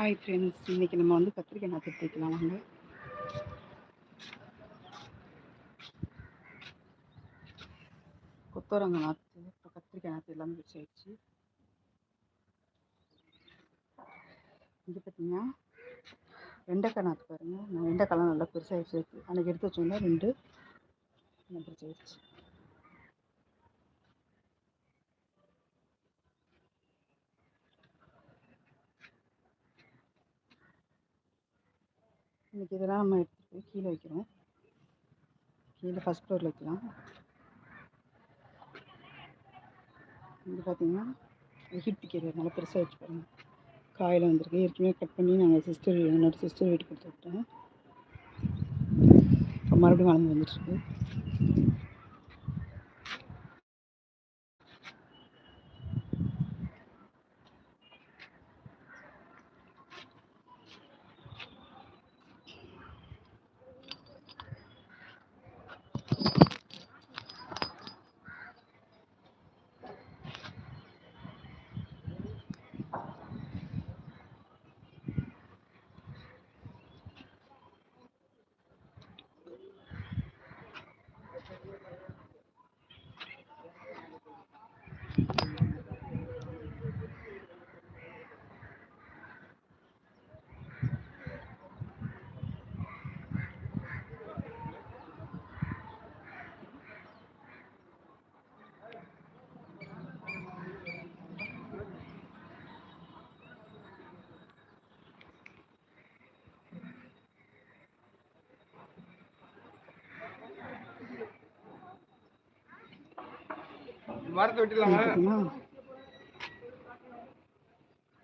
Hi friends இன்றைக்கி நம்ம வந்து கத்திரிக்காய் நாற்று தேய்க்கலாம் வாங்க. கொத்தவரங்காய் நாற்று இப்போ கத்திரிக்காய் நாற்று எல்லாமே வச்சு ஆயிடுச்சு இங்கே பார்த்தீங்கன்னா வெண்டைக்காய் நாற்று பாருங்கள் நான் வெண்டைக்காய்லாம் நல்லா பெருசாகிடுச்சு அன்றைக்கி எடுத்து வச்சோம்னா ரெண்டு. பெருசாகிடுச்சு இன்றைக்கி இதெல்லாம் நம்ம எடுத்துகிட்டு போய் கீழே வைக்கிறோம். கீழே ஃபஸ்ட் ஃப்ளோரில் வைக்கலாம். இங்கே பார்த்தீங்கன்னா எகிப்தி கீரை நல்லா பெருசாக வச்சு பாருங்கள் காயில் வந்திருக்கு. ஏற்கனவே கட் பண்ணி நாங்கள் சிஸ்டர் என்னோடய சிஸ்டர் வீட்டுக்கு கொடுத்து விட்டேன் இப்போ மறுபடியும் வளர்ந்து வந்துட்டுருக்கு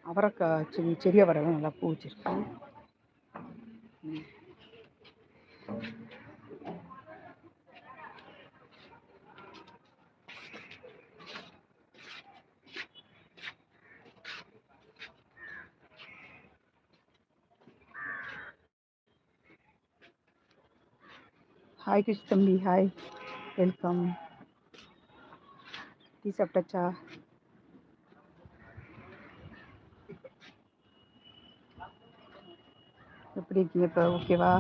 அவரைக்காய் செடி செடி அவரைலாம் நல்லா பூ வச்சிருக்கு. ஹாய் கிருஷ் தம்பி ஹாய் வெல்கம் டீ சாப்பிட்டாச்சா? எப்படி இருக்கீங்க இப்போ? ஓகேவா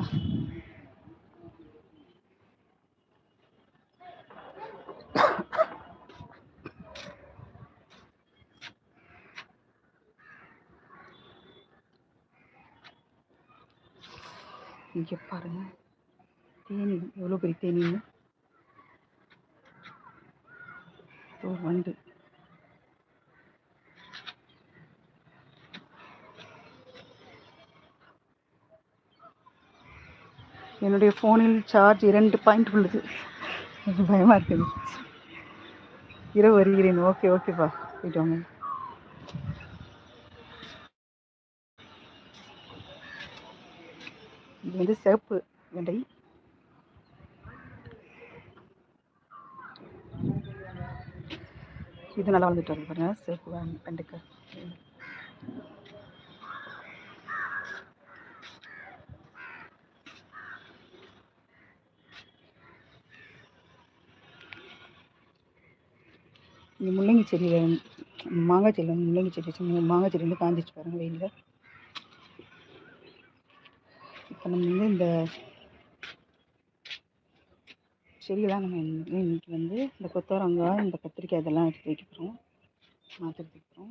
இங்கே பாருங்க. தேனி எவ்வளோ பெரிய தேனின்னு ஓ வண்டு. என்னுடைய ஃபோனில் சார்ஜ் இரண்டு பாயிண்ட் உள்ளது. பயமாக இருக்குது. இரவு வருகிறேன். ஓகே ஓகேப்பா போயிட்டு வாங்க. இது வந்து சிவப்பு வெண்டை இது நல்லா வந்துட்டு வருது பாருங்க. சிவப்பு வெண்டைக்காய் இந்த முள்ளங்கி செடியில் மாங்காய் செடியில் வந்து முள்ளங்கி செடி வச்சு மாங்காய் செடி வந்து காஞ்சிச்சு பாருங்க வெயிலில். இப்போ நம்ம வந்து இந்த செடியெல்லாம் நம்ம இன்னைக்கு வந்து இந்த கொத்தவரங்காய் இந்த கத்திரிக்காய் இதெல்லாம் எடுத்து வைக்க போகிறோம் மாற்றி எடுத்து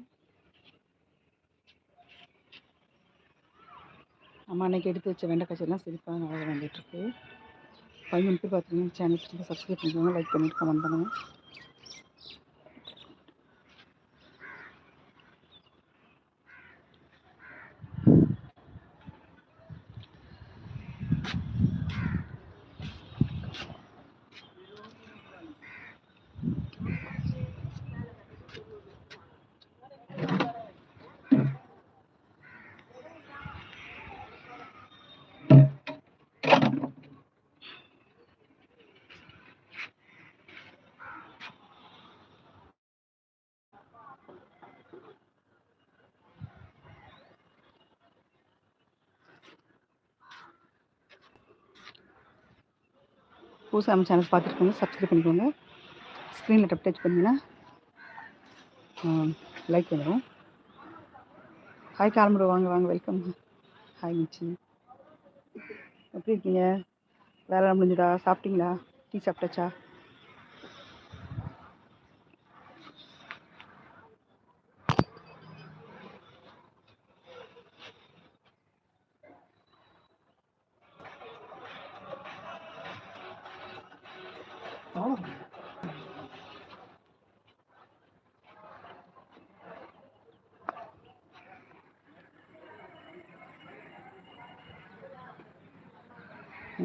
நம்ம அன்னைக்கு எடுத்து வச்ச வெண்டைக்காய் செடிலாம் சிரிப்பாக நல்லா வந்துட்டுருக்கு பதினொன்று பேர் பார்த்தீங்கன்னா சேனல் சப்ஸ்கிரைப் பண்ணிக்கோங்க லைக் பண்ணிட்டு கமெண்ட் பண்ணுங்கள் புதுசாக நம்ம சேனல் பார்த்துருக்கோங்க சப்ஸ்கிரைப் பண்ணிக்கோங்க. ஸ்க்ரீனில் டப் டச் பண்ணிங்கன்னா லைக் வந்துடும் ஹாய் காலம்புரு வாங்க வாங்க வெல்கம் ஹாய் மிச்சி. எப்படி இருக்கீங்க? வேலை முடிஞ்சுடா சாப்பிட்டீங்களா? டீ சாப்பிட்டாச்சா?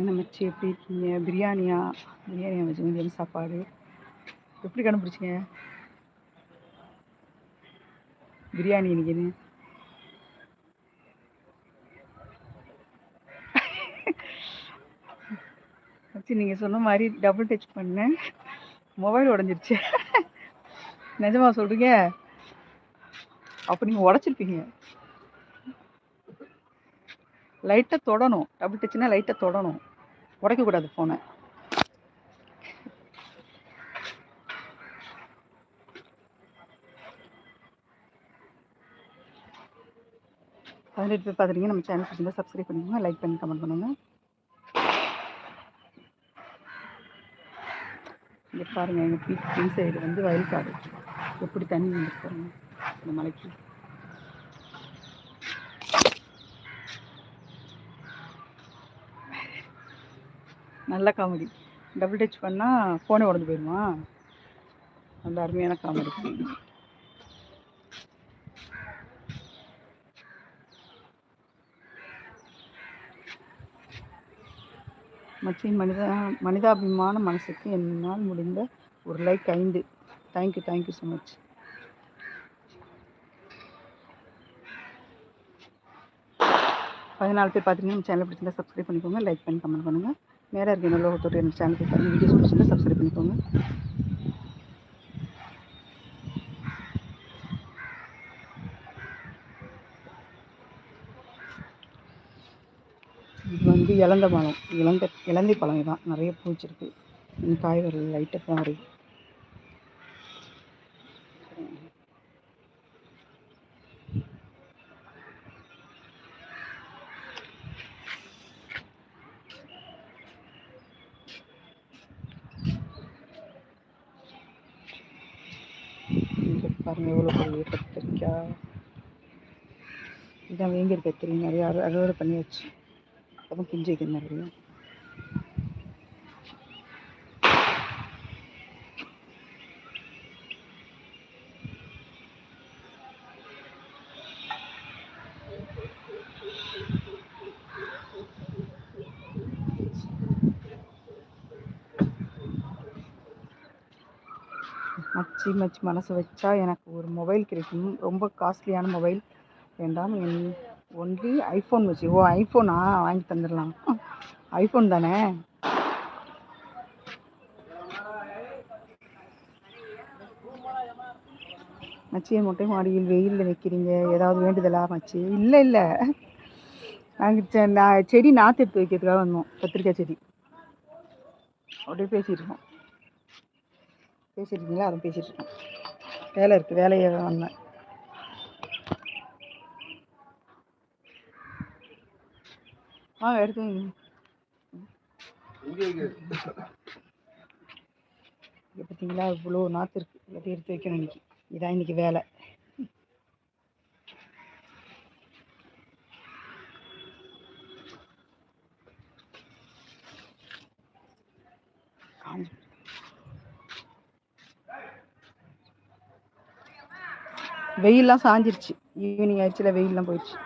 என்ன மச்சி எப்படி இருக்கீங்க? பிரியாணியா? பிரியாணியா வச்சு மதியம் சாப்பாடு. எப்படி கண்டுபிடிச்சிங்க? பிரியாணி இன்னைக்கு மச்சி நீங்கள் சொன்ன மாதிரி டபுள் டச் பண்ணேன். மொபைல் உடஞ்சிருச்சு. நிஜமா சொல்கிறீங்க அப்போ நீங்கள் உடச்சிருப்பீங்க. லைட்டாக தொடணும். டபுள் டச்சுன்னா லைட்டாக தொடணும். உடைக்கக்கூடாது ஃபோனை பதினெட்டு பேர் பார்க்குறீங்க நம்ம சேனல் பிடிச்சிருந்தா சப்ஸ்கிரைப் பண்ணுங்க லைக் பண்ணி கமெண்ட் பண்ணுங்கள் இங்கே பாருங்கள் எங்கள் வீட்டு பின் சைடு வந்து வயல் காடு. எப்படி தண்ணி வந்துட்டு இந்த மலைக்கு. நல்ல காமெடி டபுள் டச் பண்ணால் ஃபோனே உடஞ்சு போயிடுமா நல்ல அருமையான காமெடி மச்சின் மனிதா மனிதாபிமான மனசுக்கு என்னால் முடிந்த ஒரு லைக் ஐந்து. தேங்க்யூ தேங்க்யூ ஸோ மச் பதினாலு பேர் பார்த்துருங்க நம்ம சேனல் பிடிச்சிருந்தா சப்ஸ்கிரைப் பண்ணிக்கோங்க லைக் பண்ணி கமெண்ட் பண்ணுங்கள் மேலே இருக்க நல்ல ஒருத்தர் எனக்கு சேனலுக்கு பாருங்கள் வீடியோஸ் பிடிச்சிருந்தா சப்ஸ்கிரைப் பண்ணிக்கோங்க. இது வந்து இலந்த பழம். இலந்த இலந்தை பழம் தான் நிறைய பூச்சிருக்கு இன்னும் காய் வரல லைட்டாக தான் வருது. பாருங்கள் எவ்வளோ பெரிய கத்திரிக்காய் இதான் வேங்கியிருக்க தெரியும்? நிறையா அறுவடை பண்ணியாச்சு. அப்போ பிஞ்சு வைக்கணும் நிறையா மச்சி மச்சி மனசு வச்சா எனக்கு ஒரு மொபைல் கிடைக்கும். ரொம்ப காஸ்ட்லியான மொபைல் வேண்டாம் என் ஒன்லி ஐஃபோன் வச்சு ஓ ஐஃபோனா வாங்கி தந்துடலாம். ஐஃபோன் தானே? மச்சி என் மொட்டை மாடியில் வெயிலில் வைக்கிறீங்க ஏதாவது வேண்டுதலா மச்சி? இல்லை இல்லை. நாங்கள் செடி நாற்று எடுத்து வைக்கிறதுக்காக வந்தோம். கத்திரிக்காய் செடி. அப்படியே பேசியிருக்கோம் இருக்கீங்களா அதை பேசிட்டு இருக்கோம் வேலை இருக்குது வேலையை வந்தேன். வாங்க எடுத்து வைங்க இங்கே. பார்த்தீங்களா இவ்வளோ நாற்று இருக்குது எல்லாத்தையும் எடுத்து வைக்கணும் இன்னைக்கு. இதான் இன்னைக்கு வேலை காஞ்சு வெயிலெலாம் சாஞ்சிருச்சு. ஈவினிங் ஆயிடுச்சுல வெயிலெலாம் போயிடுச்சு.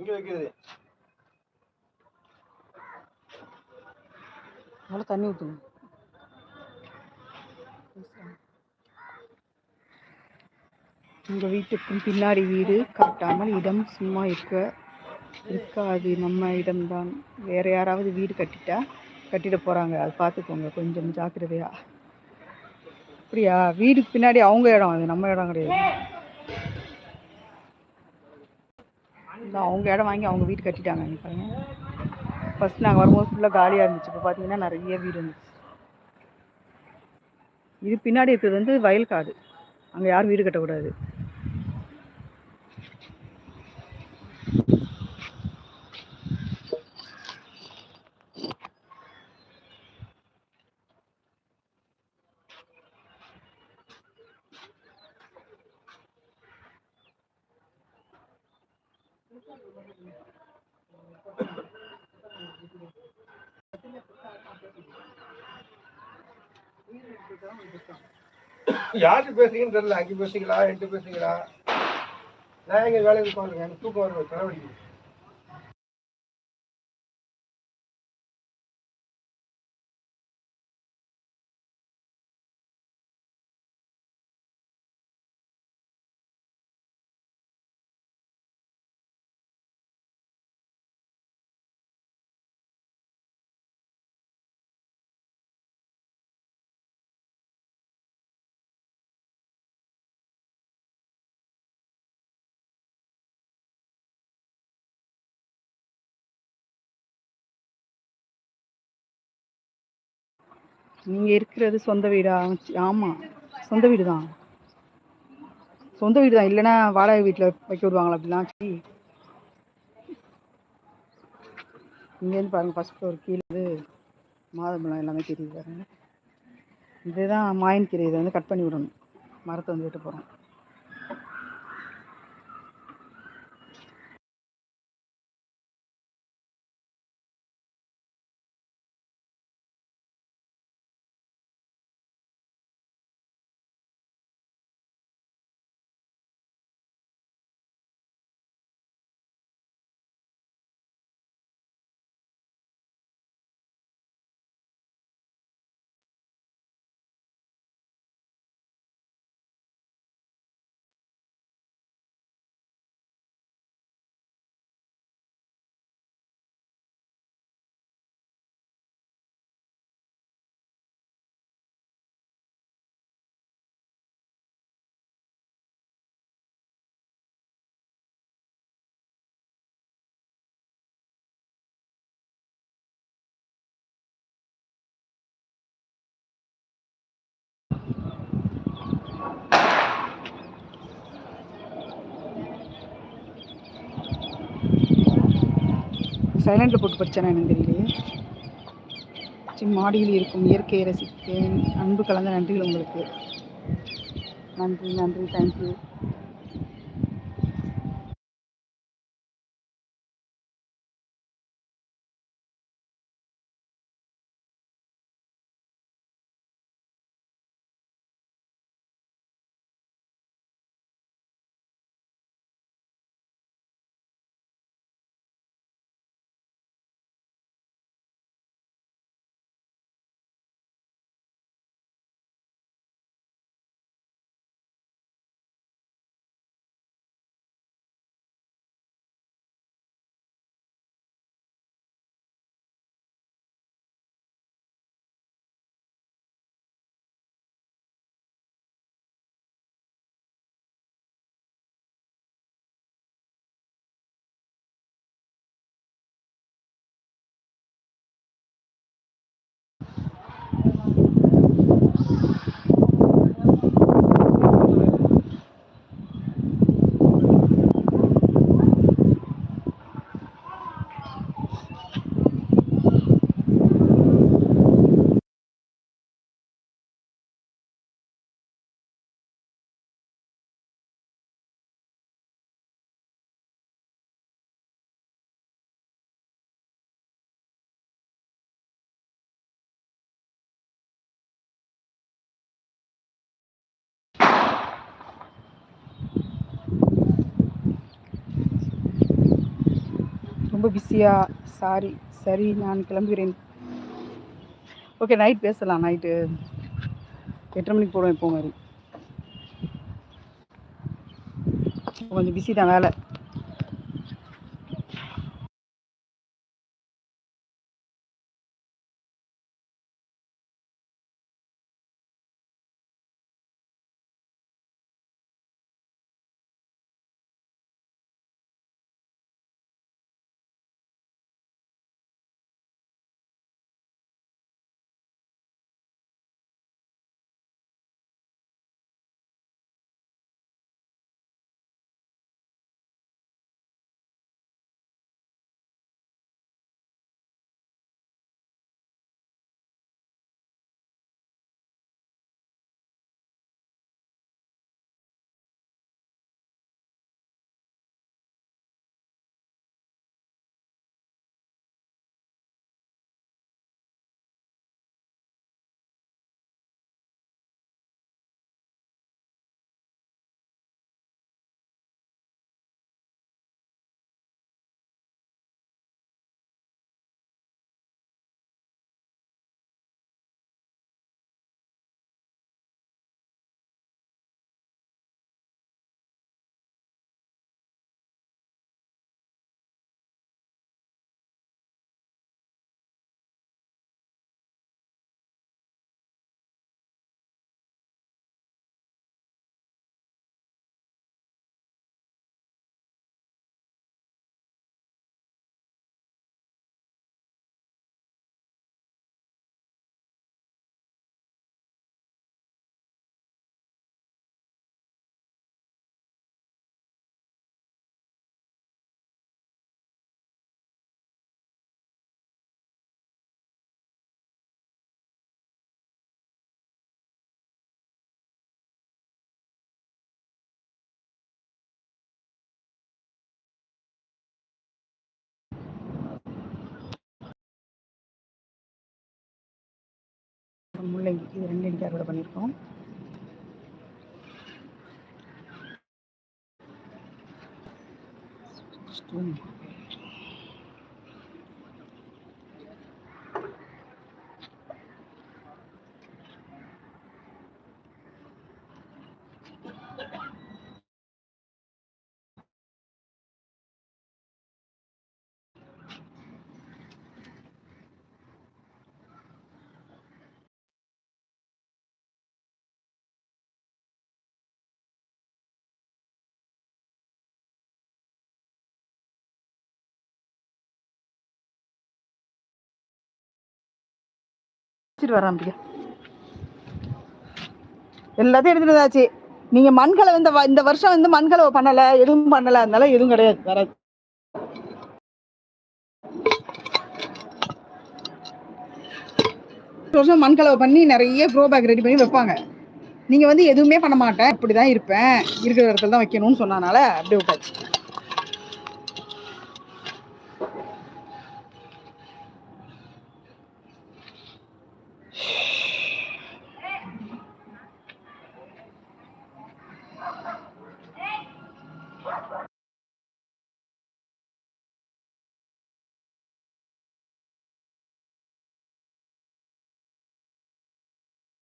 எங்க வைக்கிறது? நல்லா தண்ணி ஊற்றணும் உங்கள் வீட்டுக்கும் பின்னாடி வீடு காட்டாமல் இடம் சும்மா இருக்க இருக்காது. நம்ம இடம்தான். வேற யாராவது வீடு கட்டிட்டா கட்டிட போகிறாங்க அது பார்த்துக்கோங்க கொஞ்சம் ஜாக்கிரதையா. அப்படியா? வீடுக்கு பின்னாடி அவங்க இடம் அது. நம்ம இடம் கிடையாது. இல்லை அவங்க இடம் வாங்கி அவங்க வீடு கட்டிட்டாங்க இங்க பாருங்க. ஃபர்ஸ்ட் நாங்கள் வரும்போது ஃபுல்லாக காலியாக இருந்துச்சு. இப்போ பார்த்தீங்கன்னா நிறைய வீடு இருந்துச்சு. இது பின்னாடி இருக்கிறது வந்து வயல் காடு. அங்கே யாரும் வீடு கட்டக்கூடாது. யார்கிட்ட பேசுறீங்கன்னு தெரியல. அங்கே பேசுறீங்களா? என்கிட்ட பேசுறீங்களா? நான் எங்க வேலைக்கு உட்காந்துருக்கேன் எனக்கு தூக்கம் வருவேன் தலைவலிக்குது. நீங்கள் இருக்கிறது சொந்த வீடா? ஆமாம் சொந்த வீடு தான் சொந்த வீடு தான் இல்லைன்னா வாடகை வீட்டில் வைக்க விடுவாங்களா அப்படிலாம்? சரி இங்கேருந்து பாருங்கள் ஃபஸ்ட் ஃப்ளோர் கீழே வந்து மாதம்பழம் எல்லாமே தெரியுது பாருங்க. இதுதான் மாயன் கீரை. இதை வந்து கட் பண்ணி விடணும். மரத்தை வந்து விட்டு போகிறோம் சைலண்டில் போட்டு படித்தேன் எனக்கு தெரியலையே. சரி மாடியில் இருக்கும் இயற்கையை ரசித்தேன். அன்பு கலந்த நன்றிகள் உங்களுக்கு. நன்றி நன்றி தேங்க்யூ ரொம்ப பிஸியா சாரி சரி நான் கிளம்புகிறேன். ஓகே நைட் பேசலாம் நைட்டு எட்டரை மணிக்கு போடுவேன் இப்போ மாதிரி கொஞ்சம் பிஸி தான் வேலை. அப்புறம் முள்ளங்கி இது ரெண்டு இன்னைக்கு அறுவடை பண்ணியிருக்கோம் ஸ்டூம். வச்சுட்டு வரேன் எல்லாத்தையும் எடுத்துட்டு நீங்க மண்கலை இந்த வ- இந்த வருஷம் வந்து மண்கலை பண்ணல எதுவும் பண்ணல. அதனால எதுவும் கிடையாது. வராது வருஷம் மண்கலவை பண்ணி நிறைய க்ரோ பேக் ரெடி பண்ணி வைப்பாங்க. நீங்க வந்து எதுவுமே பண்ண மாட்டேன். இப்படிதான் இருப்பேன். இருக்கிற இடத்துல தான் வைக்கணும்னு சொன்னனால அப்படியே விட்டாச்சு.